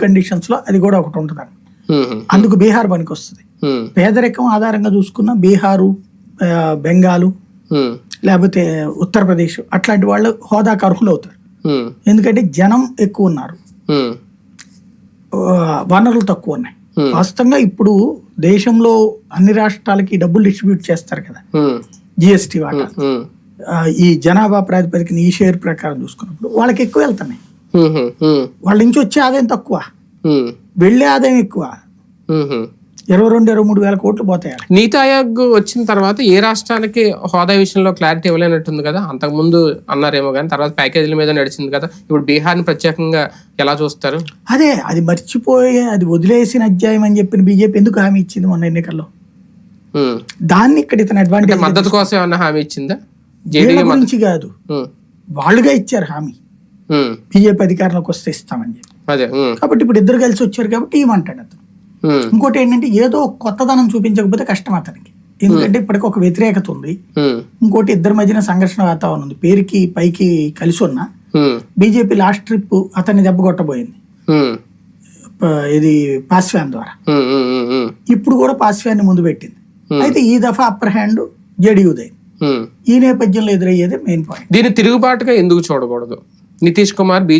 కండిషన్స్లో అది కూడా ఒకటి ఉంటుంది అందుకు బీహార్ పనికి వస్తుంది పేదరికం ఆధారంగా చూసుకున్న బీహారు బెంగాలు లేకపోతే ఉత్తరప్రదేశ్ అట్లాంటి వాళ్ళు హోదాకు అర్హులు అవుతారు ఎందుకంటే జనం ఎక్కువ ఉన్నారు. వనరులు తక్కువ ఉన్నాయి. వాస్తవంగా ఇప్పుడు దేశంలో అన్ని రాష్ట్రాలకి డబ్బులు డిస్ట్రిబ్యూట్ చేస్తారు కదా. జిఎస్టీ వాటా. ఆ, ఈ జనాభా ప్రాతిపదికన ఈ షేర్ ప్రకారం చూసుకున్నప్పుడు వాళ్ళకి ఎక్కువ వెళ్తున్నాయి. వాళ్ళ నుంచి వచ్చే ఆదాయం తక్కువ. వెళ్ళే ఆదాయం ఎక్కువ. ఇరవై రెండు ఇరవై మూడు వేల కోట్లు పోతాయి. నీతి ఆయోగ్ వచ్చిన తర్వాత ఏ రాష్ట్రానికి హోదా విషయంలో క్లారిటీ ఇవ్వలేనట్టుంది కదా? అంతకుముందు అన్నారేమో కానీ తర్వాత ప్యాకేజీల మీద నడిచింది కదా? ఇప్పుడు బీహార్ని ప్రత్యేకంగా ఎలా చూస్తారు? అదే అది మర్చిపోయి అది వదిలేసిన అధ్యాయం అని చెప్పిన బీజేపీ ఎందుకు హామీ ఇచ్చింది మొన్న ఎన్నికల్లో. దాన్ని ఇక్కడ ఇతను అడ్వాంటేజ్ మద్దతు కోసం ఏమన్నా హామీ ఇచ్చిందా? గురించి కాదు. వాళ్ళుగా ఇచ్చారు హామీ. బీజేపీ అధికారంలోకి వస్తే ఇస్తామని చెప్పి. కాబట్టి ఇప్పుడు ఇద్దరు కలిసి వచ్చారు కాబట్టి ఏమంటాడు అతను? ఇంకోటి ఏంటంటే ఏదో కొత్తదనం చూపించకపోతే కష్టం అతనికి. ఎందుకంటే ఇప్పటికి ఒక వ్యతిరేకత ఉంది. ఇంకోటి ఇద్దరి మధ్యన సంఘర్షణ వాతావరణం ఉంది. పేరుకి పైకి కలిసి ఉన్న బీజేపీ లాస్ట్ ట్రిప్ అతన్ని దెబ్బ కొట్టబోయింది. ఉమ్, ప- ఇది పాస్వాన్ ద్వారా. ఇప్పుడు కూడా పాస్వాన్ని ముందు పెట్టింది. అయితే ఈ దఫా అప్పర్ హ్యాండ్ జేడీయూదే. ఈ నేపథ్యంలో ఎదురయ్యేది మెయిన్ పాయింట్. దీన్ని తిరుగుబాటుగా ఎందుకు చూడకూడదు? नीतीश कुमार बीजेपी